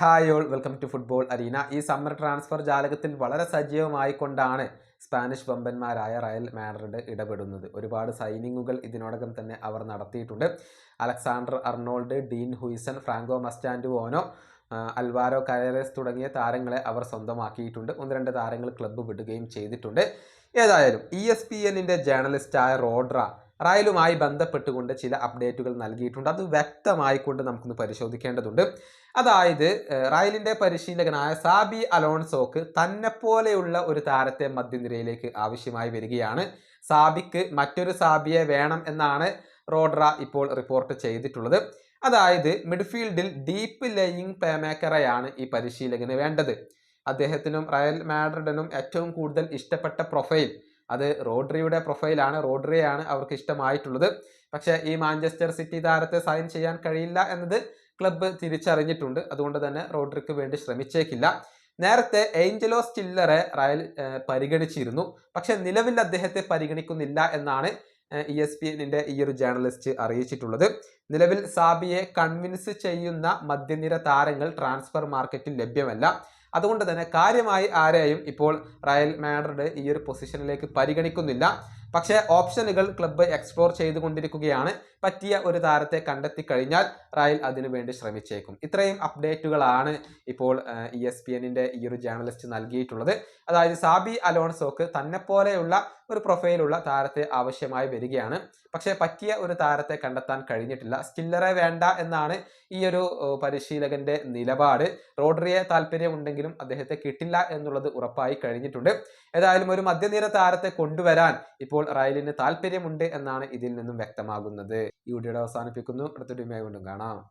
Hi all welcome to football arena ഈ summer transfer ജാലകത്തിൽ വളരെ സജീവമായിക്കൊണ്ടാണ് സ്പാനിഷ് വമ്പന്മാരായ റയൽ മാഡ്രിഡ് ഇടപെടുന്നത്. ഒരുപാട് സൈനിങ്ങുകൾ ഇതിനോടകം തന്നെ അവർ നടത്തിയിട്ടുണ്ട്. Alexander Arnold Dean Huijsen Franco Mastantuono Alvaro Carreras തുടങ്ങിയ താരങ്ങളെ അവർ സ്വന്തമാക്കിയിട്ടുണ്ട്. ഒന്ന് രണ്ട് താരങ്ങൾ ക്ലബ്ബ് വിടുകയും ചെയ്തിട്ടുണ്ട്. ഏതായാലും ഇ എസ് പി എന്നിന്റെ ജേർണലിസ്റ്റായ റോഡ്ര റയലുമായി ബന്ധപ്പെട്ടുകൊണ്ട് ചില അപ്ഡേറ്റുകൾ നൽകിയിട്ടുണ്ട്. അത് വ്യക്തമായിക്കൊണ്ട് നമുക്കൊന്ന് പരിശോധിക്കേണ്ടതുണ്ട്. അതായത് റായലിന്റെ പരിശീലകനായ സാബി അലോൺസോക്ക് തന്നെ പോലെയുള്ള ഒരു താരത്തെ മധ്യനിരയിലേക്ക് ആവശ്യമായി വരികയാണ്. സാബിക്ക് മറ്റൊരു സാബിയെ വേണം എന്നാണ് റോഡ്ര ഇപ്പോൾ റിപ്പോർട്ട് ചെയ്തിട്ടുള്ളത്. അതായത് മിഡ്ഫീൽഡിൽ ഡീപ്പ് ലേയിങ് പേമേക്കറയാണ് ഈ പരിശീലകന് വേണ്ടത്. അദ്ദേഹത്തിനും റയൽ മാഡ്രിഡിനും ഏറ്റവും കൂടുതൽ ഇഷ്ടപ്പെട്ട പ്രൊഫൈൽ അത് റോഡ്രിയുടെ പ്രൊഫൈലാണ് റോഡ്രിയാണ് അവർക്ക് ഇഷ്ടമായിട്ടുള്ളത് പക്ഷേ ഈ മാഞ്ചസ്റ്റർ സിറ്റി താരത്തെ സൈൻ ചെയ്യാൻ കഴിയില്ല എന്നത് ക്ലബ്ബ് തിരിച്ചറിഞ്ഞിട്ടുണ്ട്. അതുകൊണ്ട് തന്നെ റോഡ്രിക്ക് വേണ്ടി ശ്രമിച്ചേക്കില്ല. നേരത്തെ ഏഞ്ചലോ സ്റ്റില്ലറെ റയൽ പരിഗണിച്ചിരുന്നു. പക്ഷെ നിലവിൽ അദ്ദേഹത്തെ പരിഗണിക്കുന്നില്ല എന്നാണ് ഇ എസ് പി എന്നിന്റെ ഈ ഒരു ജേർണലിസ്റ്റ് അറിയിച്ചിട്ടുള്ളത്. നിലവിൽ സാബിയെ കൺവിൻസ് ചെയ്യുന്ന മധ്യനിര താരങ്ങൾ ട്രാൻസ്ഫർ മാർക്കറ്റിൽ ലഭ്യമല്ല. അതുകൊണ്ട് തന്നെ കാര്യമായി ആരെയും ഇപ്പോൾ റയൽ മാഡ്രിഡ് ഈ ഒരു പൊസിഷനിലേക്ക് പരിഗണിക്കുന്നില്ല. പക്ഷേ ഓപ്ഷനുകൾ ക്ലബ്ബ് എക്സ്പ്ലോർ ചെയ്തുകൊണ്ടിരിക്കുകയാണ്. പറ്റിയ ഒരു താരത്തെ കണ്ടെത്തി കഴിഞ്ഞാൽ റയൽ അതിനു വേണ്ടി ശ്രമിച്ചേക്കും. ഇത്രയും അപ്ഡേറ്റുകളാണ് ഇപ്പോൾ ഇ എസ് പി എന്നിന്റെ ഈ ഒരു ജേർണലിസ്റ്റ് നൽകിയിട്ടുള്ളത്. അതായത് സാബി അലോൺസോക്ക് തന്നെ പോലെയുള്ള ഒരു പ്രൊഫൈലുള്ള താരത്തെ ആവശ്യമായി വരികയാണ്. പക്ഷേ പറ്റിയ ഒരു താരത്തെ കണ്ടെത്താൻ കഴിഞ്ഞിട്ടില്ല. സ്റ്റില്ലറെ വേണ്ട എന്നാണ് ഈ ഒരു പരിശീലകന്റെ നിലപാട്. റോഡറിയെ താല്പര്യമുണ്ടെങ്കിലും അദ്ദേഹത്തെ കിട്ടില്ല എന്നുള്ളത് ഉറപ്പായി കഴിഞ്ഞിട്ടുണ്ട്. ഏതായാലും ഒരു മധ്യനിര താരത്തെ കൊണ്ടുവരാൻ ഇപ്പോൾ റയലിന് താല്പര്യമുണ്ട് എന്നാണ് ഇതിൽ നിന്നും വ്യക്തമാകുന്നത്. ഈ വീഡിയോയുടെ അവസാനിപ്പിക്കുന്നു. അടുത്തൊരു വീണ്ടും കാണാം.